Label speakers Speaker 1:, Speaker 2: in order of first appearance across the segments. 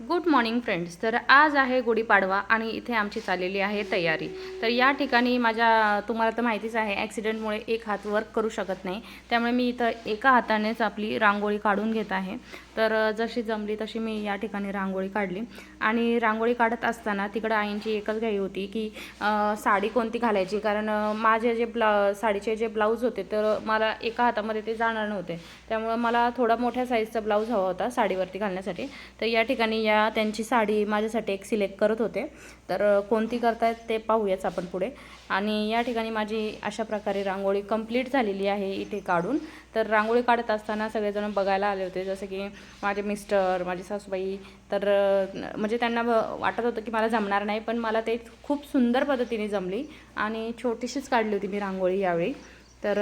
Speaker 1: Good morning friends. तर आज आहे गुढीपाडवा आणि इथे आमची चाललेली आहे तयारी. तर या ठिकाणी माझ्या तुम्हाला तर माहितीच आहे ॲक्सिडेंटमुळे एक हात वर्क करू शकत नाही. त्यामुळे मी इथं एका हातानेच आपली रांगोळी काढून घेत आहे. तर जशी जमली तशी मी या ठिकाणी रांगोळी काढली. आणि रांगोळी काढत असताना तिकडं आईंची एकच घाई होती की साडी कोणती घालायची? कारण माझे जे ब्ला साडीचे जे ब्लाऊज होते तर मला एका हातामध्ये ते जाणार नव्हते. त्यामुळं मला थोडा मोठ्या साईजचा ब्लाऊज हवा होता साडीवरती घालण्यासाठी. तर या ठिकाणी या त्यांची साडी माझ्यासाठी एक सिलेक्ट करत होते. तर कोणती करतायत ते पाहूयाच आपण पुढे. आणि या ठिकाणी माझी अशा प्रकारे रांगोळी कंप्लीट झालेली आहे इथे काढून. तर रांगोळी काढत असताना सगळेजण बघायला आले होते. जसं की माझे मिस्टर माझी सासूबाई तर म्हणजे त्यांना वाटत होतं की मला जमणार नाही पण मला ते खूप सुंदर पद्धतीने जमली आणि छोटीशीच काढली होती मी रांगोळी यावेळी. तर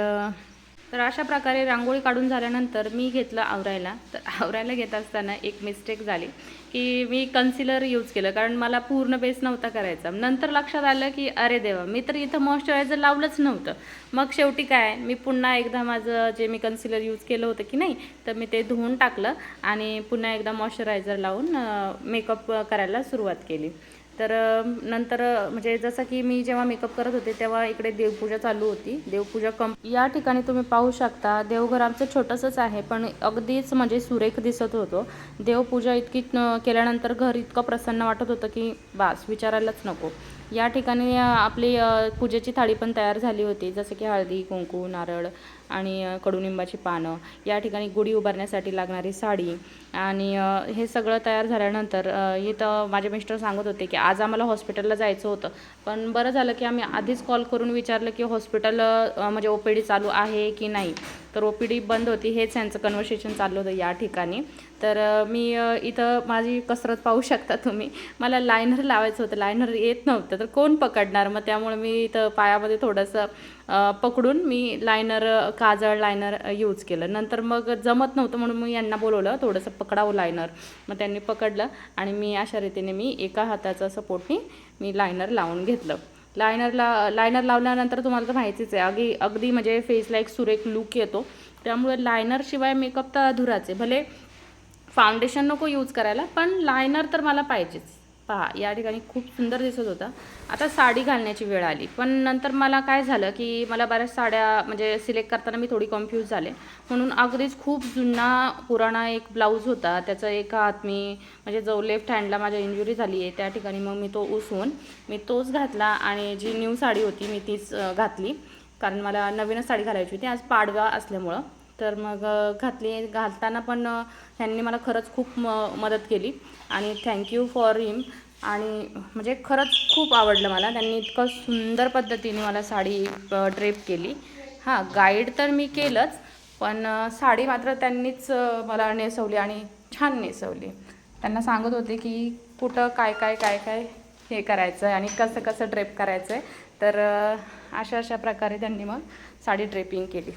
Speaker 1: तर अशा प्रकारे रांगोळी काढून झाल्यानंतर मी घेतलं आवरायला. तर आवरायला घेत असताना एक मिस्टेक झाली. की मी कन्सिलर यूज केलं कारण मला पूर्ण बेस नव्हता करायचा. नंतर लक्षात आलं की अरे देवा मी तर इथं मॉइश्चरायझर लावलंच नव्हतं. मग शेवटी काय मी पुन्हा एकदा माझं जे मी कन्सिलर यूज केलं होतं की नाही तर मी ते धुवून टाकलं आणि पुन्हा एकदा मॉइश्चरायझर लावून मेकअप करायला सुरुवात केली. तर नंतर म्हणजे जसं की मी जेव्हा मेकअप करत होते तेव्हा इकडे देवपूजा चालू होती. देवपूजा कम या ठिकाणी तुम्ही पाहू शकता देवघर आमचं छोटंसंच आहे पण अगदीच म्हणजे सुरेख दिसत होतो. देवपूजा इतकी केल्यानंतर घर इतकं प्रसन्न वाटत होतं की बास विचारायलाच नको. या ठिकाणी आपली पूजेची थाळी पण तयार झाली होती. जसं की हळदी कुंकू नारळ आणि कडुनिंबाची पानं. या ठिकाणी गुढी उभारण्यासाठी लागणारी साडी आणि हे सगळं तयार झाल्यानंतर इथं माझे मिस्टर सांगत होते की आज आम्हाला हॉस्पिटलला जायचं होतं. पण बरं झालं की आम्ही आधीच कॉल करून विचारलं की हॉस्पिटल म्हणजे ओ पी डी चालू आहे की नाही? तर ओ पी डी बंद होती. हेच यांचं कन्व्हर्सेशन चाललं होतं या ठिकाणी. तर मी इथं माझी कसरत पाहू शकता तुम्ही. मला लायनर लावायचं होतं. लायनर येत नव्हतं तर कोण पकडणार? मग त्यामुळे मी इथं पायामध्ये थोडंसं पकडून मी लायनर काजळ लायनर यूज केलं. नंतर मग जमत नव्हतं म्हणून मी यांना बोलवलं थोडंसं पकडावं लायनर. मग त्यांनी पकडलं आणि मी अशा रीतीने मी एका हाताचा सपोर्टनी मी लायनर लावून घेतलं. लायनरला लायनर लावल्यानंतर तुम्हाला तर माहितीच आहे अगदी अगदी म्हणजे फेसला एक सुरेख लुक येतो. त्यामुळे लायनरशिवाय मेकअप तर अधुराच आहे. भले फाउंडेशन नको यूज करायला पण लायनर तर मला पाहिजेच. पहा या ठिकाणी खूप सुंदर दिसत होता. आता साडी घालण्याची वेळ आली. पण नंतर मला काय झालं की मला बऱ्याच साड्या म्हणजे सिलेक्ट करताना मी थोडी कन्फ्यूज झाले. म्हणून अगदीच खूप जुना पुराणा एक ब्लाऊज होता. त्याचा एक हात मी म्हणजे जो लेफ्ट हँडला माझ्या इंजुरी झाली आहे त्या ठिकाणी मग मी तो उसवून मी तोच घातला आणि जी न्यू साडी होती मी तीच घातली. कारण मला नवीनच साडी घालायची होती. आज पाडवा असल्यामुळं. तर मग घातली घालताना पण त्यांनी ह्यांनी मला खरंच खूप म मदत केली आणि थँक्यू फॉर हिम आणि म्हणजे खरंच खूप आवडलं मला. त्यांनी इतकं सुंदर पद्धतीने मला साडी ड्रेप केली. हां गाईड तर मी केलंच पण साडी मात्र त्यांनीच मला नेसवली आणि छान नेसवली. त्यांना सांगत होते की कुठं काय काय काय काय हे करायचं आहे आणि कसं कसं ड्रेप करायचं आहे तर अशा अशा प्रकारे त्यांनी मग साडी ड्रेपिंग केली.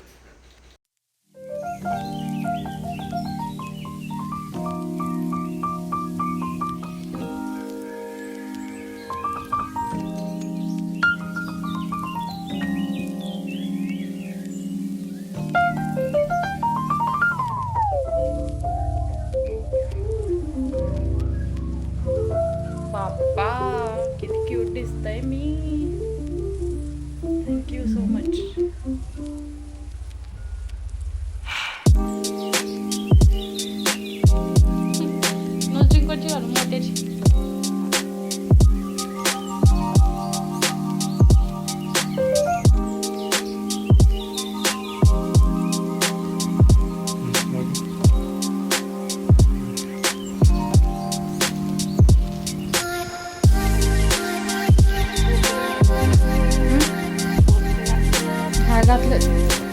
Speaker 1: हा घातलं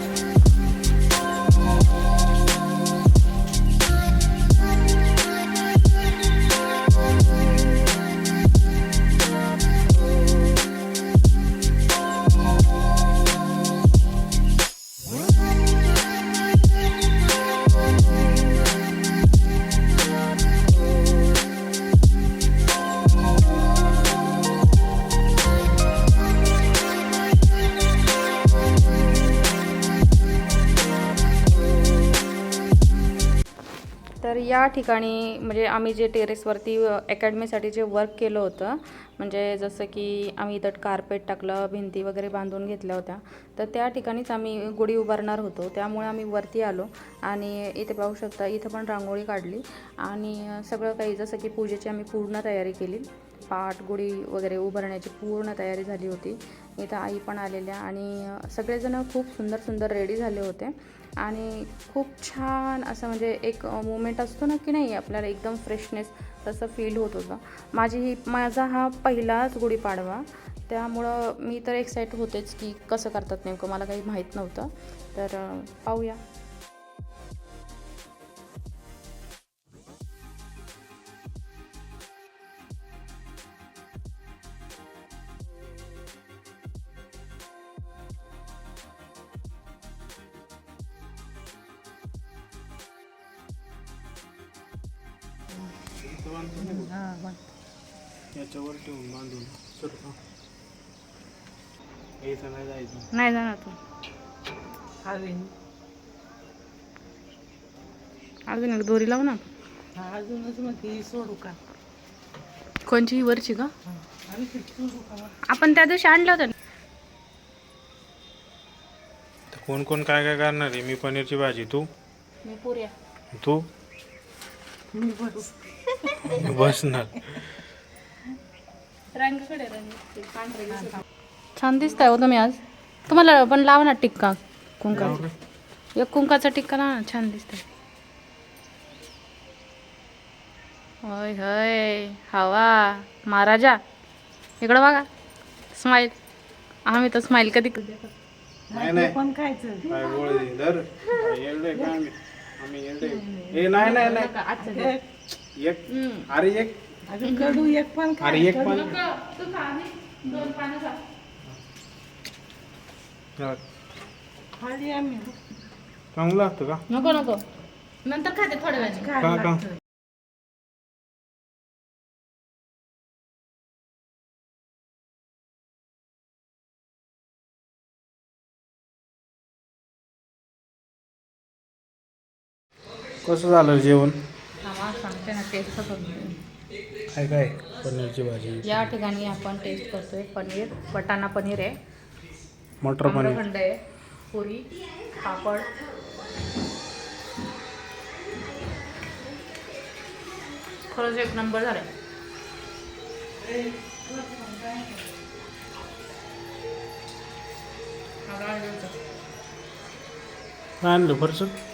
Speaker 1: या ठिकाणी म्हणजे आम्ही जे टेरेसवरती अकॅडमीसाठी जे वर्क केलं होतं म्हणजे जसं की आम्ही इथं कार्पेट टाकलं भिंती वगैरे बांधून घेतल्या होत्या तर त्या ठिकाणीच आम्ही गुढी उभारणार होतो. त्यामुळे आम्ही वरती आलो आणि इथे पाहू शकता इथं पण रांगोळी काढली आणि सगळं काही जसं की पूजेची आम्ही पूर्ण तयारी केली. पाट गुढी वगैरे उभारण्याची पूर्ण तयारी झाली होती. इथं आई पण आलेल्या आणि सगळेजण खूप सुंदर सुंदर रेडी झाले होते. आणि खूप छान असं म्हणजे एक मोमेंट असतो ना की नाही आपल्याला एकदम फ्रेशनेस तसं फील होत होतं. माझी ही माझा हा पहिलाच गुढीपाडवा त्यामुळं मी तर एक्साइट होतेच की कसं करतात नेमकं मला काही माहीत नव्हतं. तर पाहूया.
Speaker 2: याच्यावर ठेवून बांधून. नाही जायचं.
Speaker 1: नाही जाणार तू. अजून. एक दोरी लावू ना
Speaker 3: अजूनच मग ती सोडू का?
Speaker 1: कोणची? ही वरची का
Speaker 3: सोडू
Speaker 1: आपण त्या दिवशी आणलं होतं ना.
Speaker 2: तर कोण कोण काय काय करणार आहे? मी पनीरची भाजी तू?
Speaker 1: मी पुऱ्या.
Speaker 2: तू?
Speaker 3: मी बरू
Speaker 2: बसणार.
Speaker 1: छान दिसताय हो तुम्ही आज. तुम्हाला पण लावा ना टिक्का कुंका एक कुंकाचा टिक्का लावा ना छान दिसतंय. होय होय. हवा. महाराजा इकडं बघा. स्माईल आम्ही तर स्माईल कधी
Speaker 2: नाही. नाही
Speaker 3: पण खायचं?
Speaker 2: काय गोळ दे, धर. काय येडे काय आम्ही आम्ही येडे ए नाही नाही नाही. एक अरे एक.
Speaker 3: अगं कडू एक पण खा.
Speaker 2: अरे एक पण.
Speaker 3: खाली आम्ही.
Speaker 2: चांगलं लागतं का?
Speaker 1: नको नको. नंतर खाते थोड्या वेळाने.
Speaker 2: का का कसं झालं जेवण?
Speaker 1: ना टेस्ट
Speaker 2: काय काय पनीरची भाजी?
Speaker 1: या ठिकाणी आपण टेस्ट करतोय पनीर. वटाणा पनीर आहे.
Speaker 2: मटर पनीर.
Speaker 1: आम्रखंड आहे. पुरी पापड. खरंच एक नंबर झालाय.
Speaker 2: काय आणलं फरसत